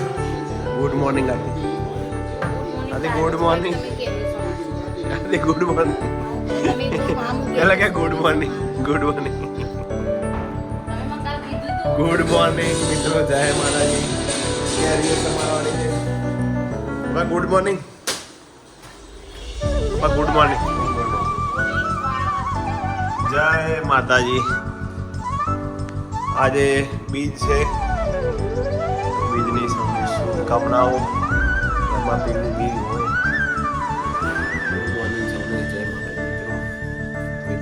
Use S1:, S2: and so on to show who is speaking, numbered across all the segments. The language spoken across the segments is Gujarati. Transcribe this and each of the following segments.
S1: Good morning Aarti Aarti good morning Aarti good morning એટલે કે good morning good morning good morning મિત્રો. જય માતાજી. ગુડ મોર્નિંગ ગુડ મોર્નિંગ જય માતાજી. આજે બીજ છે. સૌની શુભકામનાઓ એમાં પેલું બીજ હોય.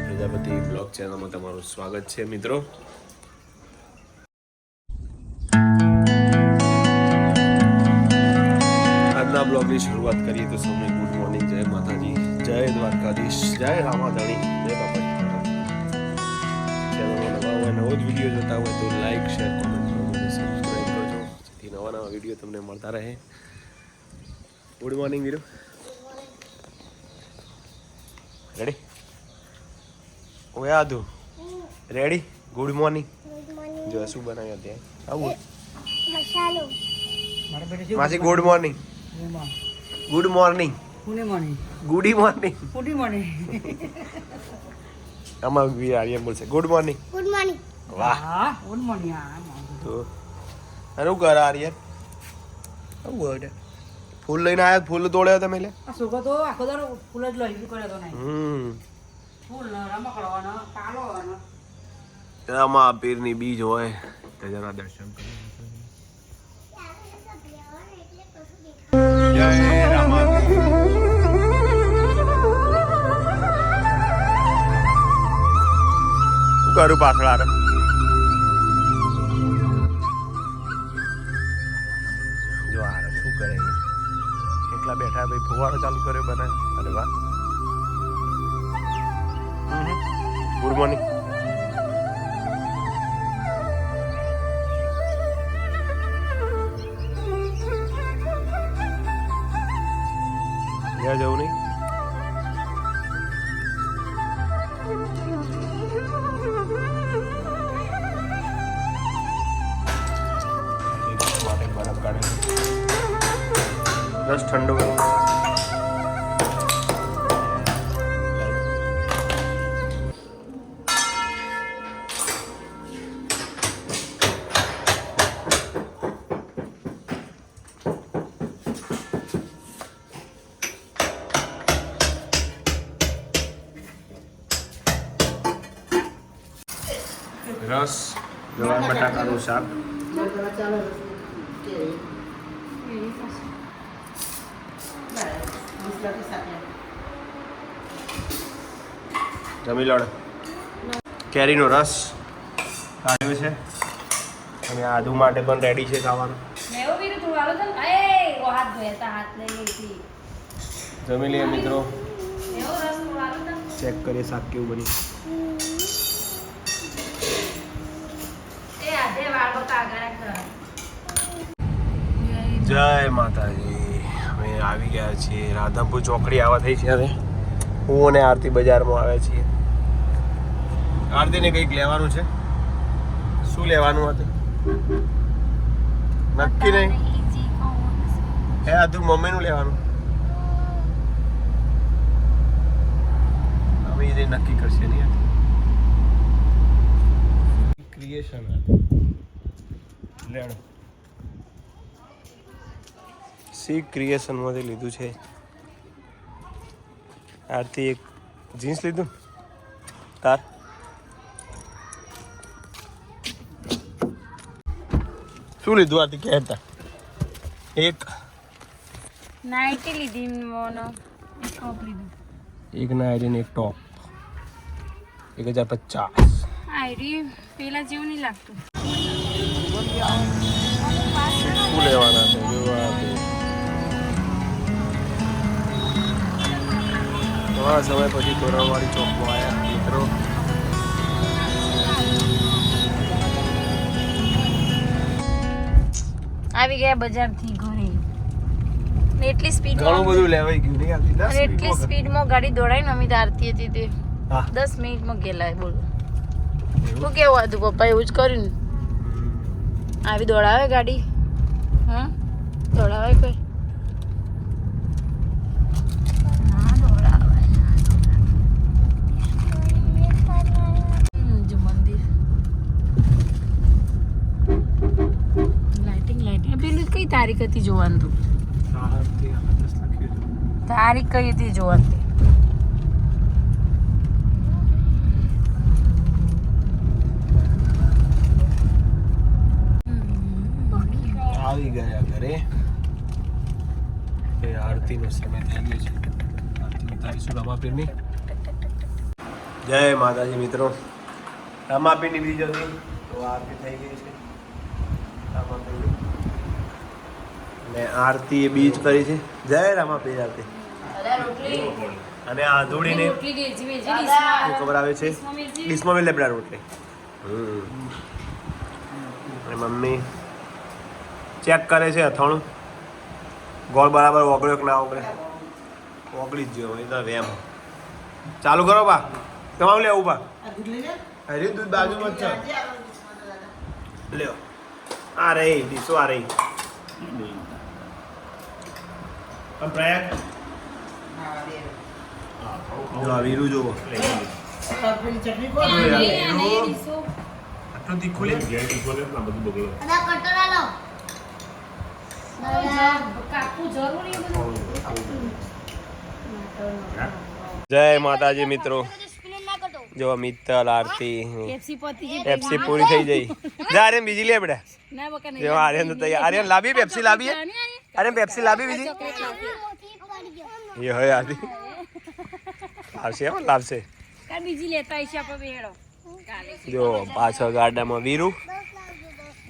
S1: પ્રજાપતિ બ્લોગ ચેનલમાં તમારું સ્વાગત છે, મિત્રો. આજના બ્લોગની શરૂઆત કરીએ તો સૌને ગુડ મોર્નિંગ. જય માતાજી. જય દ્વારકાધીશ. જય રામાધણી. જય બાપા ચેનલમાં નવા હોય નવો જ વીડિયો જોતા હોય તો લાઈક, શેર કોમેન્ટ વીડિયો તમને મળતા રહે. ગુડ મોર્નિંગ વીરુ રેડી ઓય આદુ. રેડી ગુડ મોર્નિંગ જો શું બનાવ્યું ત્યાં આવું.
S2: મસાલો
S1: માસી ગુડ મોર્નિંગ ગુડ મોર્નિંગ
S3: પુણે મણી
S1: ગુડી મોર્નિંગ આમાં વી આર્યન બોલશે. ગુડ મોર્નિંગ
S2: ગુડ મોર્નિંગ
S1: વાહ.
S3: ગુડ
S1: તો કર આર્યન. આવું ફૂલ લઈને આવ્યા ફૂલ તોડ્યા તમે લે?
S3: આ છોકરો તો આખો દાડો ફૂલ જ લઈ કર્યો તો નહીં.
S1: હમ.
S3: ફૂલ ને રમકડવાનો પાલો
S1: આમાં પીરની બીજ હોય તે જરા દર્શન કરો જય કરું પાછળ બેઠા ભાઈ ફુવારો ચાલુ કર્યો બને. અરે વાહ. Good morning. બસ ઠંડુ ગરમ રસ ગવા બટાકાનું શાક જમી લડ. કેરીનો રસ. કાઢ્યો છે. અને આદુ માટે પણ રેડી છે ખાવાનું. જમી લઈએ મિત્રો. ચેક કરીએ શાક કેવું
S4: રાખ.
S1: જય માતાજી. આવી ગયા છીએ. રાધાપુર ચોકડી આવવા થઈ છે હવે. હું અને આરતી બજારમાં આવ્યા છીએ. આરતીને કંઈક લેવાનું છે? શું લેવાનું હતું? નક્કી નહીં? હે, આ મમ્મીનું લેવાનું? હવે એ નક્કી કરશે, નહીં ક્રિએશન લેણું. સી ક્રિએશનમાંથી લીધું છે. આરતી એક જીન્સ લીધું? તાર? શું લીધું આરતી? કહેતા એક.
S4: નાઇટી લીધી મોનો. એક ટોપ લીધું.
S1: એક નાયરીન એક ટોપ એક હજાર પચાસ.
S4: આયરી પેલા જેવું નહીં લાગતું.
S1: શું લેવાના છે? જોવા દે સવાર પછી તોરણવાળી ચોકમાં આવ્યા મિત્રો
S4: આવી ગયા બજારથી ઘરે. એટલી સ્પીડ
S1: ઘણું બધું લેવાઈ ગયું નહીં આથી દસ
S4: એટલી
S1: મિનિટમાં
S4: સ્પીડમાં ગાડી દોડાઈને અમિત આરતી હતી તે.
S1: હા.
S4: દસ મિનિટમાં ગેલા બોલો. શું કેવું હતું પપ્પા એવું જ કર્યું ને? આવી દોડાવે ગાડી? હા દોડાવે કોઈ ના દોડાવે ના દોડાવે. હમ, જો મંદિર લાઇટિંગ લાઇટિંગ પેલું કઈ તારીખ હતી જોવાનું તું? તારીખ કઈ હતી જોવાની
S1: આવી ગયા ઘરે. એ આરતીનો સમય થઈ ગયો છે. આરતી ઉતારીશું રમાપીરની? જય માતાજી મિત્રો. રમાપીરની બીજ હતી તો આરતી થઈ ગઈ છે. રામાપીરની. અને આરતી એ બીજ કરી છે. જય રામાપીર આરતી અને આ ધૂળીને શું ખબર આવે છે? ડીશમાં મેં લેબડા રોટલી. હમ. અને મમ્મી ચેક કરે છે અથાણું. ગોળ બરાબર ઓગળ્યો કે ના ઓગળે ઓગળી જ ગયો એ તો વેમ. ચાલુ કરો બા. તમારું લેવું બા? હરી દૂધ બાજુમાં જ છે લ્યો. આ રહી ડીશો આ રહી. આમ પ્રયાગ? જો આ વીરું જોવો. આટલું તીખું લે. જય માતાજી મિત્રો. જો મિત્તલ આરતી
S4: પેપ્સી
S1: પૂરી થઈ જઈ જા આર્યન બીજી લે બેટા જો આર્યન તો તૈયાર. આર્યન લાવી પેપ્સી લાવી આર્યન પેપ્સી લાવી બીજી. એ હોય આરતી. લાવશે હો લાવશે.
S4: બીજી લેતા આવીશું આપણે બેડો
S1: જો પાછળ ગાડામાં વીરુ.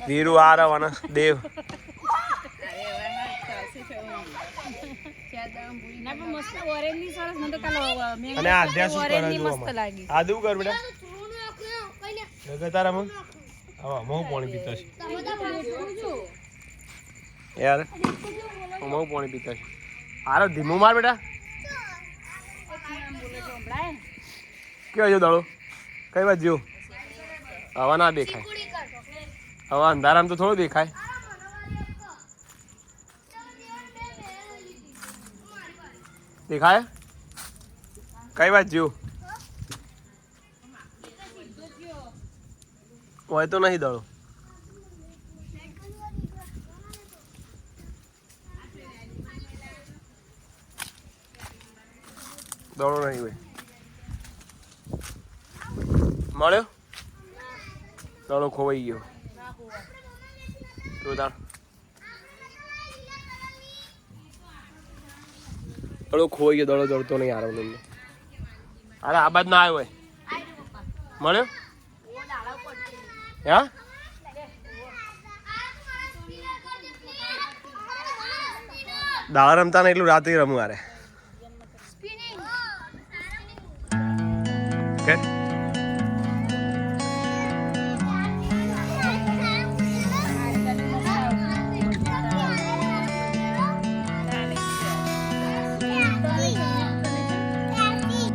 S1: વીરુ આ રવાના દેવ
S4: ના પણ મસ્ત ઓરેન્જની સરસ મને તો કાલે મેં
S1: અને આધ્યા શું કરે જો આદુ કર બેટા? જગત તારા મગ? આવા મહુ પાણી પીતા છે. યાર હું મહુ પાણી પીતા છે. આરો ધીમું માર બેટા. કયો જો દાડો? કઈ વાત જો હવા ના દેખાય. હવા અંધારામાં તો થોડું દેખાય. દેખાય? કઈ વાત જીવ? હોય તો નહીં દળો. દળો નહીં હોય. મળ્યો? દળો ખોવાઈ ગયો. તો થોડો ખોઈ ગયો દડો ચડતો નહીં આરવ તમને અરે આ બાજ ના આવ્યો મળ્યો? હા? દાળ રમતા ને એટલું રાત્રે રમવા આરે Okay.